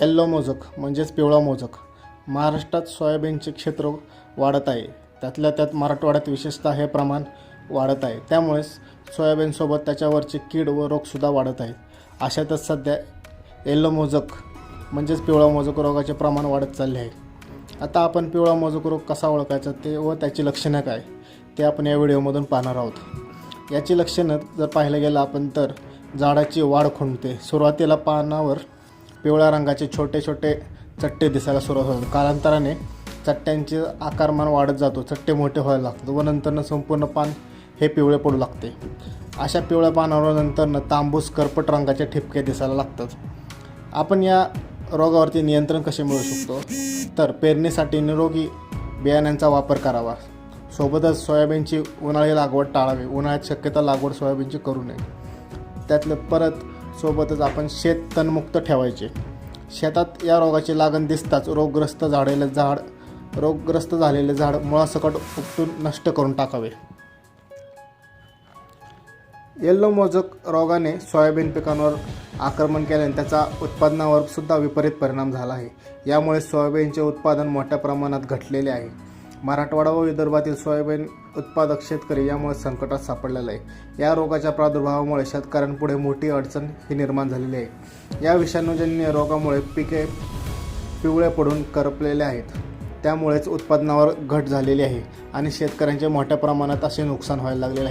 Yellow मोजक म्हणजेच पिवळा मोजक. महाराष्ट्रात सोयाबीनचे क्षेत्र वाढत आहे. त्यातल्या त्यात मराठवाड्यात विशेषतः हे प्रमाण वाढत आहे. त्यामुळेच सोयाबीनसोबत त्याच्यावरचे कीड व रोगसुद्धा वाढत आहेत. अशातच सध्या येल्लो मोजक म्हणजेच पिवळा मोजक रोगाचे प्रमाण वाढत चालले आहे. आता आपण पिवळा मोजक रोग कसा ओळखायचा ते व त्याची लक्षणं काय ते आपण या व्हिडिओमधून पाहणार आहोत. याची लक्षणं जर पाहायला गेलं आपण तर झाडाची वाढ खुंटते. सुरुवातीला पानावर पिवळ्या रंगाचे छोटे छोटे चट्टे दिसायला सुरुवात होतात. कालांतराने चट्ट्यांचे आकारमान वाढत जातो चट्टे मोठे व्हायला लागतात व नंतरनं संपूर्ण पान हे पिवळे पडू लागते. अशा पिवळ्या पानावर नंतरनं तांबूस करपट रंगाचे ठिपके दिसायला लागतात. आपण या रोगावरती नियंत्रण कसे मिळवू शकतो? तर पेरणीसाठी निरोगी बियाण्यांचा वापर करावा. सोबतच सोयाबीनची उन्हाळी लागवड टाळावी. उन्हाळ्यात शक्यता लागवड सोयाबीनची करू नये. त्यातलं परत सोबतच आपण शेत तणमुक्त ठेवायचे. शेतात या रोगाची लागण दिसताच रोगग्रस्त झालेलं झाड रोगग्रस्त झालेले झाड मुळासकट उपटून नष्ट करून टाकावे. येल्लो मोजक रोगाने सोयाबीन पिकांवर आक्रमण केल्याने त्याचा उत्पादनावर सुद्धा विपरीत परिणाम झाला आहे. यामुळे सोयाबीनचे उत्पादन मोठ्या प्रमाणात घटलेले आहे. मराठवाडा व विदर्भातील सोयाबीन उत्पादक शेतकरी यामुळे संकटात सापडलेला आहे. या रोगाच्या प्रादुर्भावामुळे शेतकऱ्यांपुढे मोठी अडचण ही निर्माण झालेली आहे. या विषाणूजन्य रोगामुळे पिके पिवळे पडून करपलेले आहेत. त्यामुळेच उत्पादनावर घट झालेली आहे आणि शेतकऱ्यांचे मोठ्या प्रमाणात असे नुकसान व्हायला लागलेले आहे.